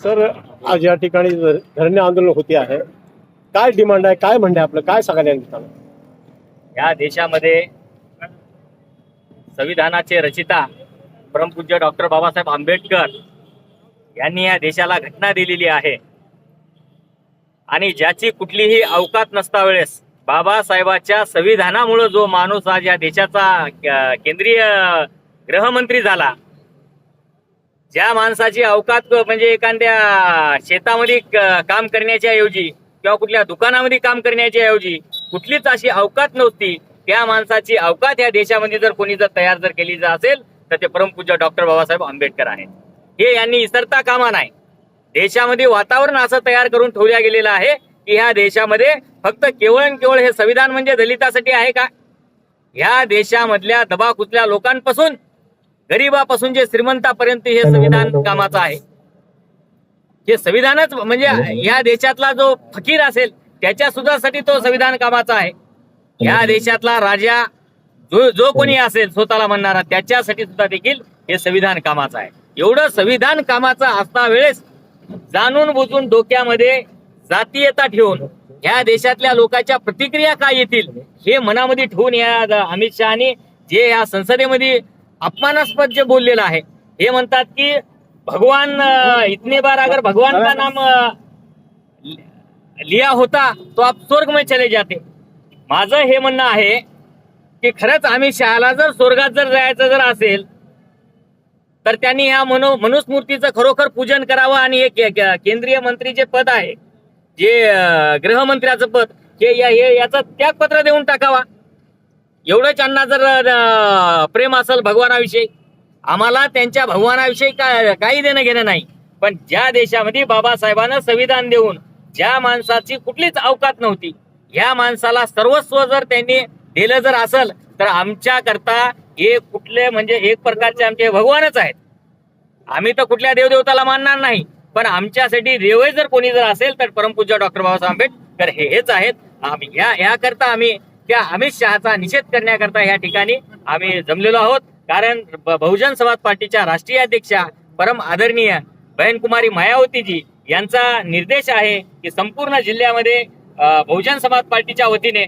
Sir आज या ठिकाणी धरणे आंदोलन होते आहे. काय डिमांड आहे? काय म्हणणं आपलं? काय सांगायला या या देशामध्ये संविधानाचे रचिता परमपूज्य डॉक्टर बाबासाहेब आंबेडकर यांनी या देशाला घटना दिलेली आहे. आणि ज्याची कुठलीही अवकात नसता वेळेस बाबासाहेबाच्या संविधानामुळे जो माणूस आज या देशाचा केंद्रीय गृहमंत्री झाला ज्या माणसाची अवकात म्हणजे एखाद्या शेतामध्ये काम करण्याच्या ऐवजी किंवा कुठल्या दुकानामध्ये काम करण्याच्या ऐवजी कुठलीच अशी अवकात नव्हती त्या माणसाची अवकात या देशामध्ये जर कोणी जर तयार जर केली जर असेल तर ते परमपूज्य डॉक्टर बाबासाहेब आंबेडकर आहेत. हे यांनी इसरता कामा नाही. देशामध्ये वातावरण असं तयार करून ठेवल्या गेलेलं आहे की ह्या देशामध्ये फक्त केवळ आणि केवळ हे संविधान म्हणजे दलितासाठी आहे का? ह्या देशामधल्या दबाकुचल्या लोकांपासून गरीबापासून जे श्रीमंतापर्यंत हे संविधान कामाचं आहे. हे संविधानच म्हणजे या देशातला जो फकीर असेल त्याच्या सुद्धासाठी तो संविधान कामाचा आहे. या देशातला राजा जो जो कोणी असेल स्वतःला म्हणणारा त्याच्यासाठी सुद्धा देखील हे संविधान कामाचं आहे. एवढं संविधान कामाचं असता वेळेस जाणून बुजून डोक्यामध्ये जातीयता ठेवून ह्या देशातल्या लोकांच्या प्रतिक्रिया काय येतील हे मनामध्ये ठेवून या अमित शहानी जे या संसदेमध्ये अपमानास्पद जे बोललेलं आहे हे म्हणतात की भगवान इतने बार अगर भगवान का नाम लिया होता तो आप स्वर्ग में चले जाते. माझं हे म्हणणं आहे की खरंच आम्ही शहाला जर स्वर्गात जर जायचं जर असेल तर त्यांनी ह्या मनो मनुस्मूर्तीचं खरोखर पूजन करावं आणि हे केंद्रीय मंत्री जे पद आहे जे गृहमंत्र्याचं पद हे याचा हे याचं त्यागपत्र देऊन टाकावा. एवढं त्यांना जर प्रेम असेल भगवानाविषयी आम्हाला त्यांच्या भगवानाविषयी काही देणं घेणं नाही. पण ज्या देशामध्ये बाबासाहेबांना संविधान देऊन ज्या माणसाची कुठलीच अवकात नव्हती या माणसाला सर्वस्व जर त्यांनी दिलं जर असेल तर आमच्या करता हे कुठले म्हणजे एक प्रकारचे आमचे भगवानच आहेत. आम्ही तर कुठल्या देवदेवताला मानणार नाही पण आमच्यासाठी देवही जर कोणी जर असेल तर परमपूज्य डॉक्टर बाबासाहेब आंबेडकर हेच आहेत. या याकरता आम्ही त्या अमित शहाचा निषेध करण्याकरता या ठिकाणी आम्ही जमलेलो आहोत. कारण बहुजन समाज पार्टीच्या राष्ट्रीय अध्यक्षा परम आदरणीय बहनकुमारी मायावतीजी यांचा निर्देश आहे की संपूर्ण जिल्ह्यामध्ये बहुजन समाज पार्टीच्या वतीने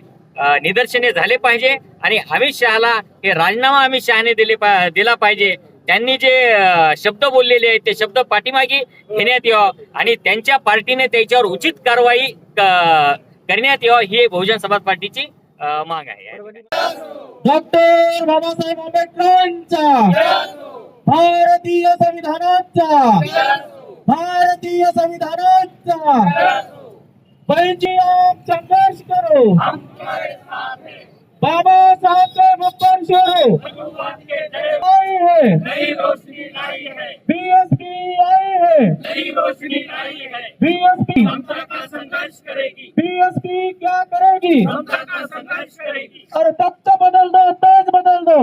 निदर्शने झाले पाहिजे आणि अमित शहाला हे राजीनामा अमित शहाने दिले पा- दिला पाहिजे. त्यांनी जे शब्द बोललेले आहेत ते शब्द पाठीमागे घेण्यात यावं आणि त्यांच्या पार्टीने त्याच्यावर उचित कारवाई करण्यात यावं ही बहुजन समाज पार्टीची माग आहे. डॉक्टर बाबासाहेब आंबेडकरांचा भारतीय संविधानाचा भारतीय संविधानाचा. आप संघर्ष करो. बाबा साहब के शेरो आए हैं. बीएसपी आए हैं बीएसपी बीएसपी करेगी अरे तख्त बदल दो ताज बदल दो.